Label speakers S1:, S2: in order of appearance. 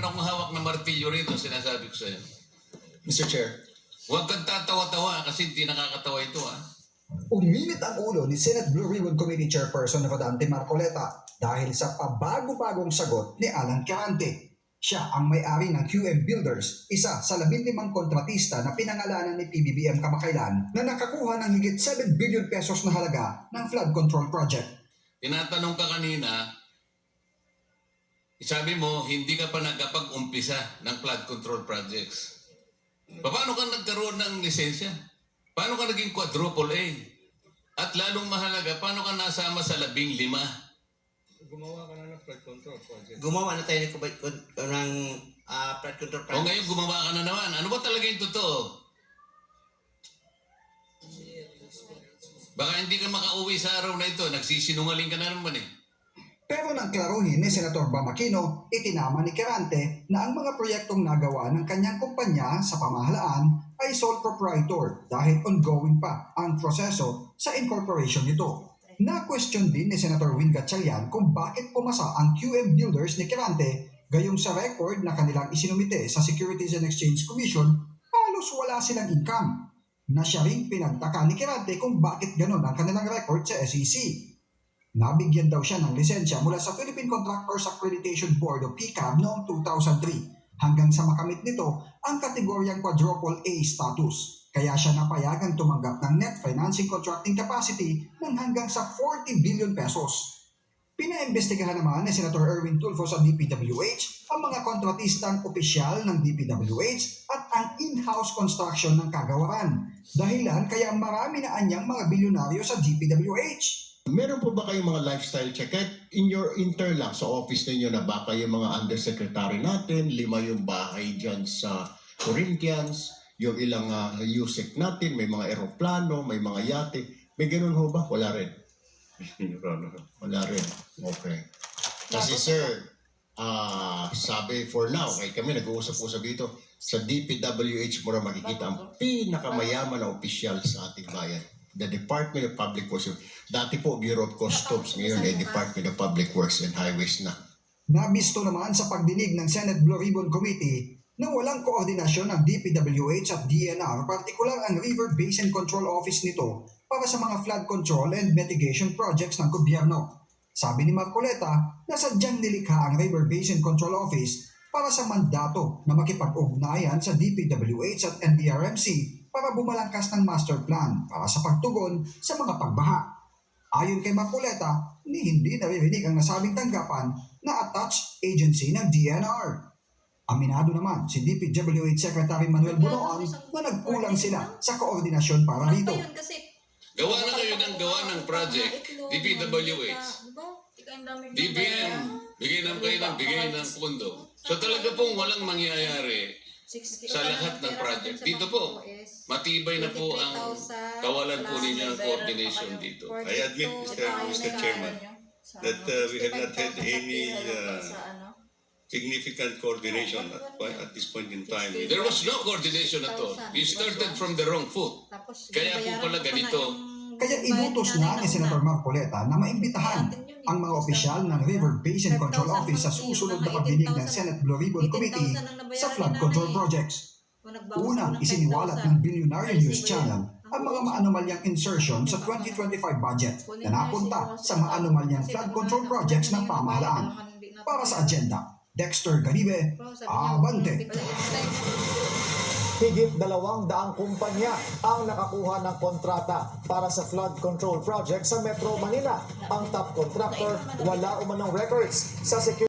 S1: meron akong hawak na martilyo rito, sinasabi ko sa'yo.
S2: Mr. Chair,
S1: Huwag kang tatawa-tawa kasi hindi nakakatawa ito ah.
S3: Uminit ang ulo ni Senate Blue Ribbon Committee Chairperson Rodante Marcoleta dahil sa pabago-bagong sagot ni Alan Carante. Siya ang may-ari ng QM Builders, isa sa labindimang kontratista na pinangalanan ni PBBM kamakailan na nakakuha ng higit 7 billion pesos na halaga ng flood control project.
S1: Tinatanong ka kanina, sabi mo, hindi ka pa nagkapag-umpisa ng flood control projects. Paano ka nagkaroon ng lisensya? Paano ka naging quadruple A? At lalong mahalaga, paano ka nasama sa labing lima?
S4: Gumawa ka na ng flood control project.
S2: gumawa na tayo ng, ng ah, flood control
S1: O
S2: project.
S1: ngayon gumawa ka na naman. Ano ba talaga yung totoo? Baka hindi ka makauwi sa araw na ito. Nagsisinungaling ka na naman eh.
S3: Pero nang klaruhin ni Senator Bamakino, itinama ni Carante na ang mga proyektong nagawa ng kanyang kumpanya sa pamahalaan ay sole proprietor dahil ongoing pa ang proseso sa incorporation nito. Na-question din ni Senator Win Gatchalian kung bakit pumasa ang QM Builders ni Carante gayong sa record na kanilang isinumite sa Securities and Exchange Commission, halos wala silang income. Na siya ring pinagtaka ni Carante kung bakit ganun ang kanilang record sa SEC. Nabigyan daw siya ng lisensya mula sa Philippine Contractors Accreditation Board o PCAB noong 2003 hanggang sa makamit nito ang kategoryang quadruple A status. Kaya siya napayagang tumanggap ng net financing contracting capacity ng hanggang sa 40 billion pesos. Pinaimbestigahan naman ni Senator Erwin Tulfo sa DPWH ang mga kontratistang opisyal ng DPWH at ang in-house construction ng kagawaran. Dahilan kaya marami na anyang mga bilyonaryo sa DPWH.
S5: Meron po ba kayong mga lifestyle check? Kahit in your intern lang sa office ninyo na baka yung mga undersecretary natin, lima yung bahay dyan sa Corinthians, yung ilang uh, USEC natin, may mga eroplano, may mga yate. May ganun ho ba? Wala rin. Wala rin. Okay. Kasi sir, ah sabi for now, kay kami nag-uusap-usap dito, sa DPWH mo na makikita ang pinakamayaman na opisyal sa ating bayan. The Department of Public Works. Dati po Bureau of Customs, ngayon ay Department of Public Works and Highways na.
S3: Nabisto naman sa pagdinig ng Senate Blue Ribbon Committee na walang koordinasyon ng DPWH at DNR, partikular ang River Basin Control Office nito para sa mga flood control and mitigation projects ng gobyerno. Sabi ni Marcoleta na sadyang nilikha ang River Basin Control Office para sa mandato na makipag-ugnayan sa DPWH at NDRMC para bumalangkas ng master plan para sa pagtugon sa mga pagbaha. Ayon kay Marcoleta, ni hindi naririnig ang nasabing tanggapan na attached agency ng DNR. Aminado naman si DPWH Secretary Manuel Bunoan na nagkulang sila sa koordinasyon para
S6: Ano
S3: rito.
S1: Gawa na kayo ng gawa ng project, DPWH. DBM, bigay ng kayo ng bigay ng pondo. So talaga pong walang mangyayari sa lahat ng project. Dito po, matibay na po ang kawalan po ninyo ng coordination dito.
S4: I admit, Mr. Mr. Chairman, that, uh, we have not had any, uh, significant coordination at, point- at this point in time.
S1: There was no coordination at all. You started from the wrong foot. Kaya po pala ganito.
S3: Kaya inutos na ni Senator Marcoleta na maimbitahan ang mga opisyal ng River Basin Control Office sa susunod na pagdinig ng Senate Blue Ribbon Committee sa flood control projects. Unang isiniwalat ng Billionaire News Channel ang mga maanomalyang insertion sa 2025 budget na napunta sa maanomalyang flood control projects ng pamahalaan. Para sa agenda, Dexter Ganibe, Abante.
S7: Higit dalawang daang kumpanya ang nakakuha ng kontrata para sa flood control project sa Metro Manila. Ang top contractor wala umanong records sa security